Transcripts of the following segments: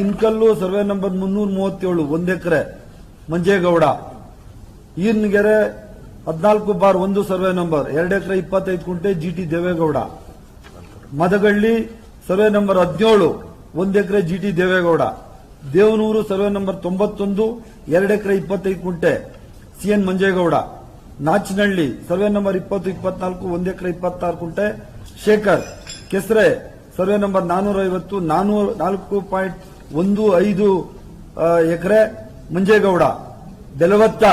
ಇನ್ಕಲ್ಲು survey number ಮುನ್ನೂರ ಮೂವತ್ತೇಳು, ಒಂದ್ ಎಕರೆ, ಮಂಜೇಗೌಡ. ಈನ್ಗೆರೆ ಹದಿನಾಲ್ಕು ಬಾರ್ ಒಂದು ಸರ್ವೆ ನಂಬರ್, ಎರಡು ಎಕರೆ ಇಪ್ಪತ್ತೈದು ಕುಂಟೆ ಜಿಟಿ ದೇವೇಗೌಡ. ಮದಗಳ್ಳಿ ಸರ್ವೆ ನಂಬರ್ ಹದಿನೇಳು, ಒಂದ್ ಎಕರೆ ಜಿಟಿ ದೇವೇಗೌಡ. ದೇವನೂರು ಸರ್ವೆ ನಂಬರ್ ತೊಂಬತ್ತೊಂದು, ಎರಡು ಎಕರೆ ಇಪ್ಪತ್ತೈದು ಕುಂಟೆ CN Manjegowda. Nachanahalli survey number ಇಪ್ಪತ್ತು, ಇಪ್ಪತ್ನಾಲ್ಕು, ಒಂದ್ ಎಕರೆ ಇಪ್ಪತ್ತಾರು ಕುಂಟೆ ಶೇಖರ್. ಕೆಸರೆ ಸರ್ವೆ ನಂಬರ್ ನಾನೂರ ಐವತ್ತು ನಾನೂರ ನಾಲ್ಕು ಪಾಯಿಂಟ್ ಒಂದು ಐದು ಎಕರೆ ಮಂಜೇಗೌಡ ಬೆಲವತ್ತ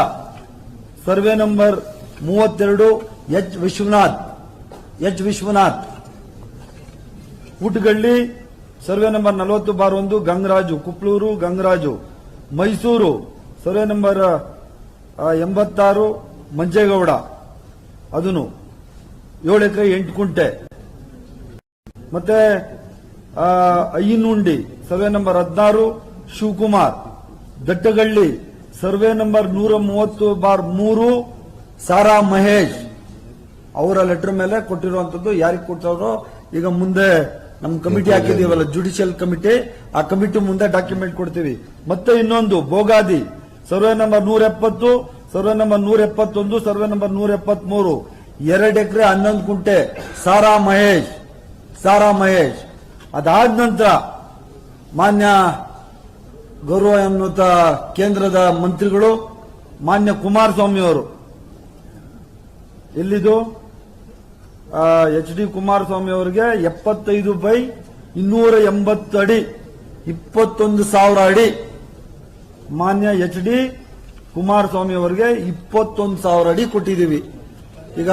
ಸರ್ವೆ ನಂಬರ್ ಮೂವತ್ತೆರಡು H Vishwanath H Vishwanath. Kootagalli, survey number ನಲವತ್ತು ಬಾರ್ ಒಂದು, ಗಂಗರಾಜು, ಕುಪ್ಲೂರು, ಗಂಗರಾಜು. ಮೈಸೂರು, ಸರ್ವೆ ನಂಬರ್ ಎಂಬತ್ತಾರು, ಮಂಜೇಗೌಡ. ಅದನ್ನು ಏಳು ಎಕರೆ ಎಂಟು ಕುಂಟೆ. ಮತ್ತೆ ಅಯ್ಯನುಂಡಿ ಸರ್ವೆ ನಂಬರ್ ಹದಿನಾರು, ಶಿವಕುಮಾರ್. ದಟ್ಟಗಳ್ಳಿ, ಸರ್ವೆ ನಂಬರ್ ನೂರ ಮೂವತ್ತು ಬಾರ್ ಮೂರು, ಸಾರಾ ಮಹೇಶ್. ಅವರ ಲೆಟರ್ ಮೇಲೆ ಕೊಟ್ಟಿರುವಂತದ್ದು ಯಾರಿಗೆ ಕೊಟ್ಟವ್ರೋ ಈಗ ಮುಂದೆ ನಮ್ಮ ಕಮಿಟಿ ಹಾಕಿದೀವಲ್ಲ ಜುಡಿಷಿಯಲ್ ಕಮಿಟಿ, ಆ ಕಮಿಟಿ ಮುಂದೆ ಡಾಕ್ಯುಮೆಂಟ್ ಕೊಡ್ತೀವಿ. ಮತ್ತೆ ಇನ್ನೊಂದು, ಬೋಗಾದಿ. ಸರ್ವೆ ನಂಬರ್ ನೂರ ಎಪ್ಪತ್ತು, ಸರ್ವೆ ನಂಬರ್ ನೂರ ಎಪ್ಪತ್ತೊಂದು, ಸರ್ವೆ ನಂಬರ್ ನೂರ ಎಪ್ಪತ್ಮೂರು. ಎರಡು ಎಕರೆ ಹನ್ನೊಂದು ಕುಂಟೆ, ಸಾರಾ ಮಹೇಶ್. ಸಾರಾ ಮಹೇಶ್. ಅದಾದ ನಂತರ ಮಾನ್ಯ ಗೌರವ ಗೌರವಾನ್ವಿತ ಕೇಂದ್ರದ ಮಂತ್ರಿಗಳು ಮಾನ್ಯ ಕುಮಾರಸ್ವಾಮಿ ಅವರು. ಎಲ್ಲಿದು? ಎಚ್ ಡಿ ಕುಮಾರಸ್ವಾಮಿ ಅವರಿಗೆ ಎಪ್ಪತ್ತೈದು ಬೈ ಇನ್ನೂರ ಎಂಬತ್ತು ಅಡಿ, ಇಪ್ಪತ್ತೊಂದು ಸಾವಿರ ಅಡಿ. ಮಾನ್ಯ ಎಚ್ ಡಿ ಕುಮಾರಸ್ವಾಮಿ ಅವರಿಗೆ ಇಪ್ಪತ್ತೊಂದು ಸಾವಿರ ಅಡಿ ಕೊಟ್ಟಿದ್ದೀವಿ. ಈಗ,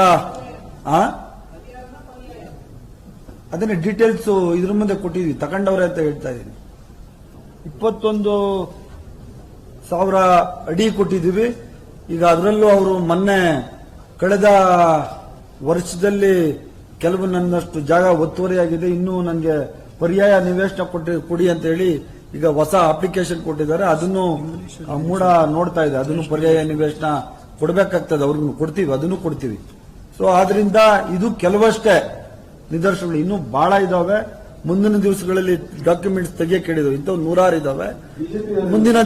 ಆ ಅದನ್ನೇ ಡೀಟೇಲ್ಸ್ ಇದ್ರ ಮುಂದೆ ಕೊಟ್ಟಿದ್ವಿ. ತಗೊಂಡವ್ರೆ ಅಂತ ಹೇಳ್ತಾ ಇದ್ದೀನಿ ಇಪ್ಪತ್ತೊಂದು ಸಾವಿರ ಅಡಿ ಕೊಟ್ಟಿದ್ದೀವಿ ಈಗ ಅದರಲ್ಲೂ ಅವರು ಮೊನ್ನೆ ಕಳೆದ ವರ್ಷದಲ್ಲಿ ಕೆಲವು ನನ್ನಷ್ಟು ಜಾಗ ಒತ್ತುವರಿಯಾಗಿದೆ. ಇನ್ನೂ ನನಗೆ ಪರ್ಯಾಯ ನಿವೇಶನ ಕೊಟ್ಟಿ, ಕೊಡಿ ಅಂತ ಹೇಳಿ ಈಗ ಹೊಸ ಅಪ್ಲಿಕೇಶನ್ ಕೊಟ್ಟಿದ್ದಾರೆ. ಅದನ್ನು ಮೂಡ ನೋಡ್ತಾ ಇದೆ. ಅದನ್ನು ಪರ್ಯಾಯ ನಿವೇಶನ ಕೊಡಬೇಕಾಗ್ತದೆ. ಅವ್ರಿಗೂ ಕೊಡ್ತೀವಿ. ಅದನ್ನು ಕೊಡ್ತೀವಿ. ಸೊ ಆದ್ರಿಂದ ಇದು ಕೆಲವಷ್ಟೇ. ನಿದರ್ಶನಗಳು ಇನ್ನೂ ಬಹಳ ಇದಾವೆ. ಮುಂದಿನ ದಿವಸಗಳಲ್ಲಿ ಡಾಕ್ಯುಮೆಂಟ್ಸ್ ತೆಗಿಯಕ್ಕೆ ಹೇಳಿದ್ರು. ಇಂಥವು ನೂರಾರು ಇದಾವೆ. ಮುಂದಿನ?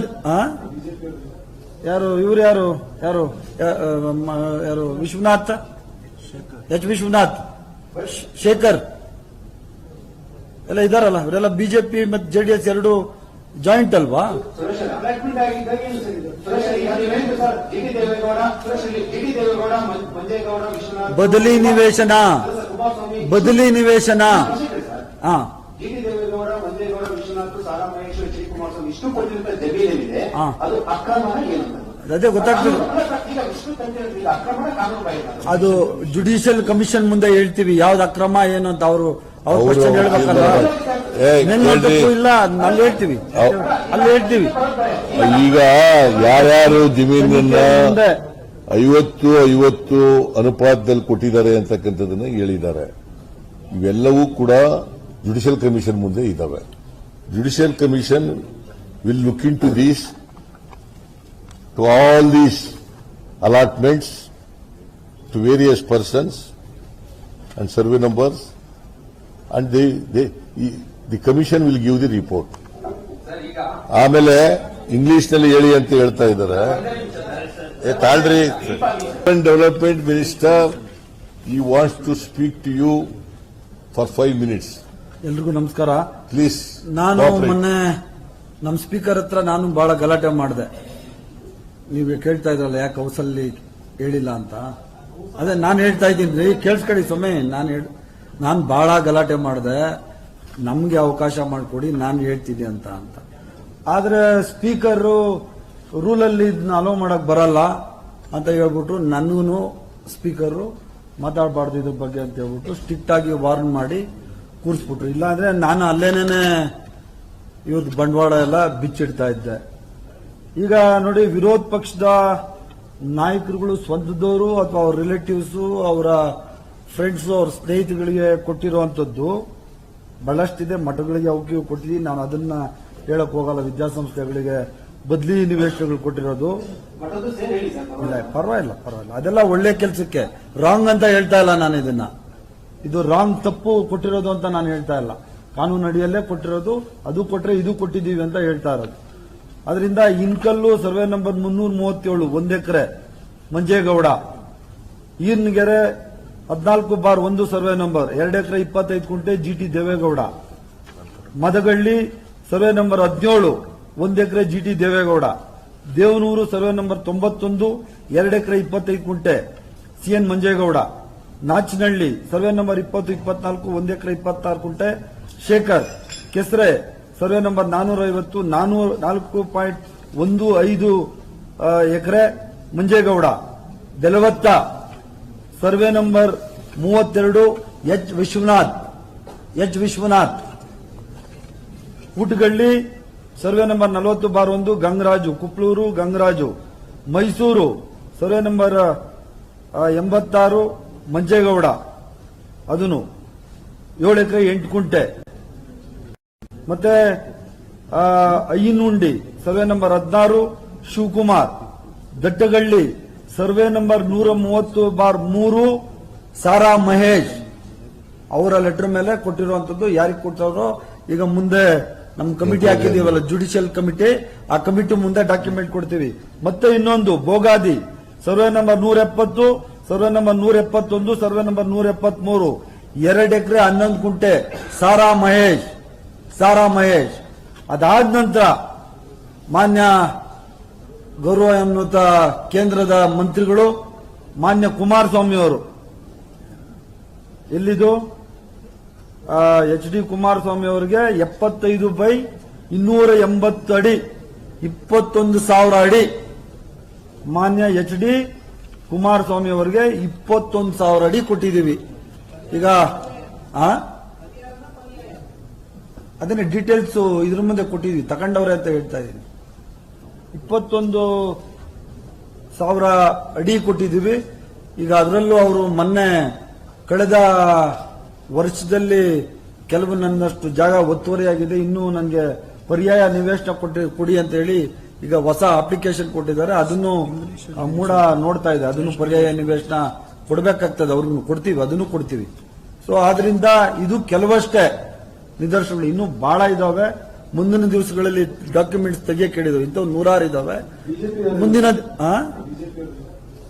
ಯಾರು, ಇವ್ರು ಯಾರು? ಯಾರು? ಯಾರು? ವಿಶ್ವನಾಥ್? ಎಚ್. ವಿಶ್ವನಾಥ್. ಶೇಖರ್. ಎಲ್ಲ ಇದಾರಲ್ಲ, ಇವರೆಲ್ಲ ಬಿಜೆಪಿ ಮತ್ತು ಜೆಡಿಎಸ್ ಎರಡು ಜಾಯಿಂಟ್ ಅಲ್ವಾ? ಬದಲಿ ನಿವೇಶನ. ಬದಲಿ ನಿವೇಶನ. ಹಾ. ಡಿ ಡಿ ದೇವೇಗೌಡ ಮಂಜೇಗೌಡ ವಿಶ್ವನಾಥ್ ಸಾರಾ ಮಹೇಶ್ವರ ಎಚ್ ಡಿ ಕುಮಾರಸ್ವಾಮಿ ಇಷ್ಟು ಕೊಟ್ಟಿರುವಂತ ಜಮೀನೇನಿದೆ ಹಾ. ಅದು ಗೊತ್ತಾಗ್ತದೆ. ಅದು ಜುಡಿಷಿಯಲ್ ಕಮಿಷನ್ ಮುಂದೆ ಹೇಳ್ತೀವಿ. ಯಾವ್ದು ಅಕ್ರಮ ಏನು ಅಂತ ಅವರು ಅವ್ರ ಕ್ವಶನ್ ಹೇಳ್ಬೇಕಲ್ಲ. ಇಲ್ಲ ಅಲ್ಲಿ ಹೇಳ್ತೀವಿ. ಅಲ್ಲಿ ಹೇಳ್ತೀವಿ. ಈಗ ಯಾರ್ಯಾರು ಜಮೀನನ್ನ ಮುಂದೆ ಐವತ್ತು ಐವತ್ತು ಅನುಪಾತದಲ್ಲಿ ಕೊಟ್ಟಿದ್ದಾರೆ ಅಂತಕ್ಕಂಥದ್ದನ್ನು ಹೇಳಿದ್ದಾರೆ. ಇವೆಲ್ಲವೂ ಕೂಡ ಜುಡಿಷಿಯಲ್ ಕಮಿಷನ್ ಮುಂದೆ ಇದ್ದಾವೆ. Judicial commission will look into these to all these allotments to various persons and survey numbers and the the commission will give the report ಆಮೇಲೆ ಇಂಗ್ಲಿಷ್ನಲ್ಲಿ ಹೇಳಿ ಅಂತ ಹೇಳ್ತಾ ಇದ್ದಾರೆ. ತಾಳ್ರಿ development minister you wants to speak to you for five minutes ಎಲ್ರಿಗೂ ನಮಸ್ಕಾರ. Please ನಾನು ಮೊನ್ನೆ ನಮ್ಮ ಸ್ಪೀಕರ್ ಹತ್ರ ನಾನು ಬಹಳ ಗಲಾಟೆ ಮಾಡಿದೆ. ನೀವು ಕೇಳ್ತಾ ಇದ್ರಲ್ಲ ಯಾಕೆ ಹೌಸಲ್ಲಿ ಹೇಳಿಲ್ಲ ಅಂತ? ಅದೇ ನಾನು ಹೇಳ್ತಾ ಇದ್ದೀನಿ ರೀ ಕೇಳಿಸ್ಕೊಳ್ಳಿ ಸೊಮ್ಮೆ ನಾನು ಹೇಳಿ ನಾನು ಬಹಳ ಗಲಾಟೆ ಮಾಡಿದೆ. ನಮಗೆ ಅವಕಾಶ ಮಾಡಿಕೊಡಿ ನಾನು ಹೇಳ್ತೀನಿ ಅಂತ ಅಂತ. ಆದರೆ ಸ್ಪೀಕರು ರೂಲಲ್ಲಿ ಇದನ್ನ ಅಲೋ ಮಾಡಕ್ ಬರಲ್ಲ ಅಂತ ಹೇಳ್ಬಿಟ್ಟು ನನಗೂ ಸ್ಪೀಕರು ಮಾತಾಡಬಾರ್ದು ಇದ್ರ ಬಗ್ಗೆ ಅಂತ ಹೇಳ್ಬಿಟ್ಟು ಸ್ಟ್ರಿಕ್ಟ್ ಆಗಿ ವಾರ್ನ್ ಮಾಡಿ ಕೂರಿಸ್ಬಿಟ್ರು. ಇಲ್ಲಾಂದ್ರೆ ನಾನು ಅಲ್ಲೇನೇ ಇವ್ರದ್ದು ಬಂಡವಾಳ ಎಲ್ಲ ಬಿಚ್ಚಿಡ್ತಾ ಇದ್ದೆ. ಈಗ ನೋಡಿ, ವಿರೋಧ ಪಕ್ಷದ ನಾಯಕರುಗಳು, ಸ್ವಂತದವರು ಅಥವಾ ಅವ್ರ ರಿಲೇಟಿವ್ಸು ಅವರ ಫ್ರೆಂಡ್ಸ್ ಅವ್ರ ಸ್ನೇಹಿತರಿಗೆ ಕೊಟ್ಟಿರುವಂತದ್ದು ಬಹಳಷ್ಟಿದೆ. ಮಠಗಳಿಗೆ ಅವಕ್ಕೆ ಕೊಟ್ಟಿದ್ದೀನಿ. ನಾನು ಅದನ್ನ ಹೇಳಕ್ ಹೋಗಲ್ಲ. ವಿದ್ಯಾಸಂಸ್ಥೆಗಳಿಗೆ ಬದಲಿ ನಿವೇಶನಗಳು ಕೊಟ್ಟಿರೋದು? ಇಲ್ಲ, ಪರವಾಗಿಲ್ಲ ಪರವಾಗಿಲ್ಲ. ಅದೆಲ್ಲ ಒಳ್ಳೆ ಕೆಲಸಕ್ಕೆ. ರಾಂಗ್ ಅಂತ ಹೇಳ್ತಾ ಇಲ್ಲ ನಾನು ಇದನ್ನ. ಇದು ರಾಂಗ್ ತಪ್ಪು ಕೊಟ್ಟಿರೋದು ಅಂತ ನಾನು ಹೇಳ್ತಾ ಇಲ್ಲ. ಕಾನೂನು ಅಡಿಯಲ್ಲೇ ಕೊಟ್ಟಿರೋದು, ಅದು ಕೊಟ್ಟರೆ ಇದು ಕೊಟ್ಟಿದ್ದೀವಿ ಅಂತ ಹೇಳ್ತಾ ಇರೋದು. ಅದರಿಂದ ಇನ್ಕಲ್ಲು ಸರ್ವೆ ನಂಬರ್ ಮುನ್ನೂರ ಮೂವತ್ತೇಳು, ಒಂದ್ ಎಕರೆ, ಮಂಜೇಗೌಡ. ಈರ್ನಗೆರೆ ಹದಿನಾಲ್ಕು ಬಾರ್ ಒಂದು ಸರ್ವೆ ನಂಬರ್, ಎರಡು ಎಕರೆ ಇಪ್ಪತ್ತೈದು ಕುಂಟೆ ಜಿಟಿ ದೇವೇಗೌಡ. ಮದಗಳ್ಳಿ ಸರ್ವೆ ನಂಬರ್ ಹದಿನೇಳು. ಒಂದ್ ಎಕರೆ ಜಿಟಿ ದೇವೇಗೌಡ. ದೇವನೂರು ಸರ್ವೆ ನಂಬರ್ ತೊಂಬತ್ತೊಂದು, ಎರಡು ಎಕರೆ ಇಪ್ಪತ್ತೈದು ಕುಂಟೆ. CN Manjegowda. Nachanahalli, survey number ಇಪ್ಪತ್ತು, ಇಪ್ಪತ್ನಾಲ್ಕು, ಒಂದ್ ಎಕರೆ ಇಪ್ಪತ್ತಾರು ಕುಂಟೆ. ಶೇಖರ್, ಕೆಸರೆ, ಸರ್ವೆ ನಂಬರ್ ನಾನೂರ ಐವತ್ತು, ನಾನೂರ ನಾಲ್ಕು ಪಾಯಿಂಟ್ ಒಂದು ಐದು ಎಕರೆ. ಮಂಜೇಗೌಡ. ದೆಲವತ್ತ, ಸರ್ವೆ ನಂಬರ್ ಮೂವತ್ತೆರಡು, H Vishwanath. H Vishwanath. Ootagalli survey number ನಲವತ್ತು ಬಾರ್ ಒಂದು, ಗಂಗರಾಜು ಕುಪ್ಲೂರು ಗಂಗರಾಜು, ಮೈಸೂರು. ಸರ್ವೆ ನಂಬರ್ ಎಂಬತ್ತಾರು, ಮಂಜೇಗೌಡ. ಅದನ್ನು ಏಳು ಎಕರೆ, ಎಂಟು ಕುಂಟೆ. ಮತ್ತೆ ಅಯ್ಯನುಂಡಿ ಸರ್ವೆ ನಂಬರ್ ಹದಿನಾರು, ಶಿವಕುಮಾರ್. ದಟ್ಟಗಳ್ಳಿ, ಸರ್ವೆ ನಂಬರ್ ನೂರ ಮೂವತ್ತು ಬಾರ್ ಮೂರು, ಸಾರಾ ಮಹೇಶ್. ಅವರ ಲೆಟರ್ ಮೇಲೆ ಕೊಟ್ಟಿರುವಂತದ್ದು ಯಾರಿಗೆ ಕೊಟ್ಟರೋ ಈಗ ಮುಂದೆ ನಮ್ಮ ಕಮಿಟಿ ಹಾಕಿದೀವಲ್ಲ ಜುಡಿಷಿಯಲ್ ಕಮಿಟಿ ಆ ಕಮಿಟಿ ಮುಂದೆ ಡಾಕ್ಯುಮೆಂಟ್ ಕೊಡ್ತೀವಿ. ಮತ್ತೆ ಇನ್ನೊಂದು ಬೋಗಾದಿ. ಸರ್ವೆ ನಂಬರ್ ನೂರ ಎಪ್ಪತ್ತು ಸರ್ವೆ ನಂಬರ್ ನೂರ ಎಪ್ಪತ್ತೊಂದು ಸರ್ವೆ ನಂಬರ್ ನೂರ ಎಪ್ಪತ್ಮೂರು ಎರಡು ಎಕರೆ ಹನ್ನೊಂದು ಕುಂಟೆ. ಸಾರಾ ಮಹೇಶ್. ಸಾರಾ ಮಹೇಶ್. ಅದಾದ ನಂತರ ಮಾನ್ಯ ಗೌರವ ಗೌರವಾನ್ವಿತ ಕೇಂದ್ರದ ಮಂತ್ರಿಗಳು ಮಾನ್ಯ ಕುಮಾರಸ್ವಾಮಿ ಅವರು ಎಲ್ಲಿದು? ಎಚ್ ಡಿ ಕುಮಾರಸ್ವಾಮಿ ಅವರಿಗೆ ಎಪ್ಪತ್ತೈದು ಬೈ ಇನ್ನೂರ ಎಂಬತ್ತು ಅಡಿ, ಇಪ್ಪತ್ತೊಂದು ಸಾವಿರ ಅಡಿ. ಮಾನ್ಯ ಎಚ್ ಡಿ ಕುಮಾರಸ್ವಾಮಿ ಅವರಿಗೆ ಇಪ್ಪತ್ತೊಂದು ಸಾವಿರ ಅಡಿ ಕೊಟ್ಟಿದ್ದೀವಿ. ಈಗ ಅದನ್ನ ಡೀಟೇಲ್ಸ್ ಇದ್ರ ಮುಂದೆ ಕೊಟ್ಟಿದ್ವಿ ತಗೊಂಡವ್ರೆ ಅಂತ ಹೇಳ್ತಾ ಇದ್ದೀನಿ. ಇಪ್ಪತ್ತೊಂದು ಸಾವಿರ ಅಡಿ ಕೊಟ್ಟಿದ್ದೀವಿ. ಈಗ ಅದರಲ್ಲೂ ಅವರು ಮೊನ್ನೆ ಕಳೆದ ವರ್ಷದಲ್ಲಿ ಕೆಲವು ನನ್ನಷ್ಟು ಜಾಗ ಒತ್ತುವರಿಯಾಗಿದೆ. ಇನ್ನೂ ನನಗೆ ಪರ್ಯಾಯ ನಿವೇಶನ ಕೊಟ್ಟು ಕೊಡಿ ಅಂತ ಹೇಳಿ ಈಗ ಹೊಸ ಅಪ್ಲಿಕೇಶನ್ ಕೊಟ್ಟಿದ್ದಾರೆ. ಅದನ್ನು ಮೂಡ ನೋಡ್ತಾ ಇದೆ. ಅದನ್ನು ಪರ್ಯಾಯ ನಿವೇಶನ ಕೊಡಬೇಕಾಗ್ತದೆ. ಅವ್ರಿಗೂ ಕೊಡ್ತೀವಿ. ಅದನ್ನು ಕೊಡ್ತೀವಿ. ಸೊ ಆದ್ರಿಂದ ಇದು ಕೆಲವಷ್ಟೇ ನಿದರ್ಶನಗಳು. ಇನ್ನೂ ಬಹಳ ಇದಾವೆ. ಮುಂದಿನ ದಿವಸಗಳಲ್ಲಿ ಡಾಕ್ಯುಮೆಂಟ್ಸ್ ತೆಗಿಯಕ್ಕೆ ಹೇಳಿದ್ರು ಇಂಥವು ನೂರಾರು ಇದಾವೆ. ಮುಂದಿನ?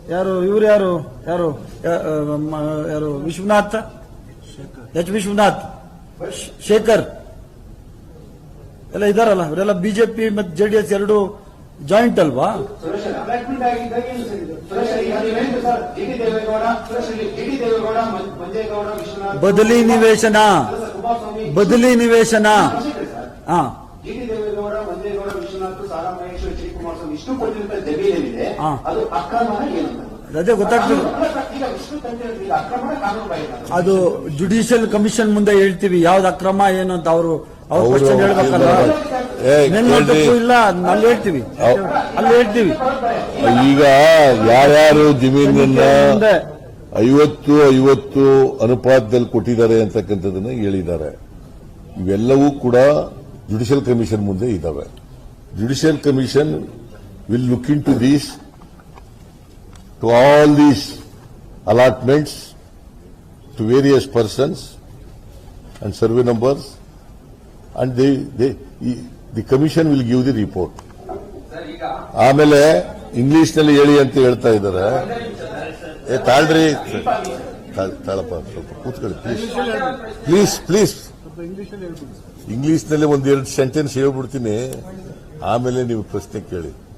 ಯಾರು, ಇವ್ರು ಯಾರು? ಯಾರು? ಯಾರು? ವಿಶ್ವನಾಥ್? ಎಚ್ ವಿಶ್ವನಾಥ್ ಶೇಖರ್. ಎಲ್ಲ ಇದಾರಲ್ಲ ಇವರೆಲ್ಲ ಬಿಜೆಪಿ ಮತ್ತು ಜೆಡಿಎಸ್ ಎರಡು ಜಾಯಿಂಟ್ ಅಲ್ವಾ? ಬದಲಿ ನಿವೇಶನ. ಬದಲಿ ನಿವೇಶನ. ಹಾಂ. ವಿಶ್ವನಾಥ್. ಅದು ಅದೇ ಗೊತ್ತಾಗ್ತದೆ. ಅದು ಜುಡಿಷಿಯಲ್ ಕಮಿಷನ್ ಮುಂದೆ ಹೇಳ್ತೀವಿ ಯಾವ್ದು ಅಕ್ರಮ ಏನು ಅಂತ ಅವರು ಅವ್ರ ಕ್ವಶನ್ ಹೇಳ್ಬೇಕಲ್ಲ? ಇಲ್ಲ ಅಲ್ಲಿ ಹೇಳ್ತೀವಿ. ಅಲ್ಲಿ ಹೇಳ್ತೀವಿ. ಈಗ ಯಾರ್ಯಾರು ಜಮೀನನ್ನ ಐವತ್ತು ಐವತ್ತು ಅನುಪಾತದಲ್ಲಿ ಕೊಟ್ಟಿದ್ದಾರೆ ಅಂತಕ್ಕಂಥದ್ದನ್ನ ಹೇಳಿದ್ದಾರೆ. ಇವೆಲ್ಲವೂ ಕೂಡ ಜುಡಿಷಿಯಲ್ ಕಮಿಷನ್ ಮುಂದೆ ಇದ್ದಾವೆ judicial commission will look into these to all these allotments to various persons and survey numbers and the the commission will give the report ಆಮೇಲೆ ಇಂಗ್ಲಿಷ್ನಲ್ಲಿ ಹೇಳಿ ಅಂತ ಹೇಳ್ತಾ ಇದ್ದಾರೆ. ಏ ತಾಳ್ರಿ ತಾಳ್- ತಾಳಪ್ಪ, ಸ್ವಲ್ಪ ಕೂತ್ಕೊಳ್ಳಿ ಪ್ಲೀಸ್ ಪ್ಲೀಸ್ ಪ್ಲೀಸ್ ಇಂಗ್ಲಿಷ್ನಲ್ಲಿ ಒಂದೆರಡು ಸೆಂಟೆನ್ಸ್ ಹೇಳ್ಬಿಡ್ತೀನಿ. ಆಮೇಲೆ ನೀವು ಪ್ರಶ್ನೆ ಕೇಳಿ.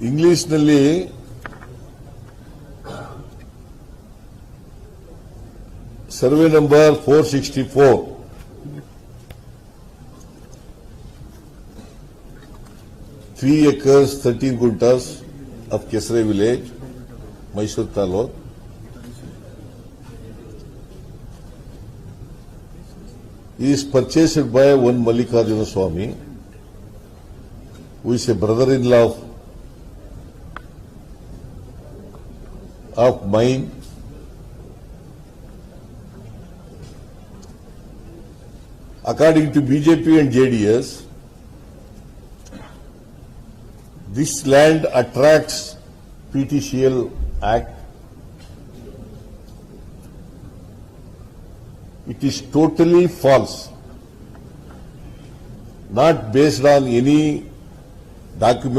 ಇಂಗ್ಲಿಷ್ನಲ್ಲಿ survey number four sixty four three acres, 13 guntas of Kesre village, Mysore Taluk. Is purchased by one Mallikarjuna Swami, who is a brother in law of, of mine. According to BJP and JDS, This land attracts PTCL Act. It is totally false. Not based on any document